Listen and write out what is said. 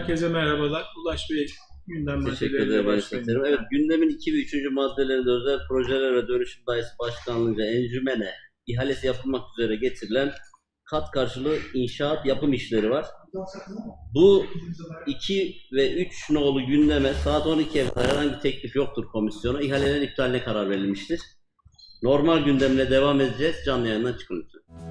Herkese merhabalar. Ulaş Bey gündem Teşekkür maddeleriyle ederim. Evet gündemin 2 ve 3. maddelerinde özel projeler ve dönüşüm dairesi başkanlığınca encümene ihalesi yapılmak üzere getirilen kat karşılığı inşaat yapım işleri var. Bu 2 ve 3 nolu gündeme saat 12'ye kadar herhangi teklif yoktur komisyona. İhalelerin iptaline karar verilmiştir. Normal gündemle devam edeceğiz. Canlı yayından çıkın lütfen.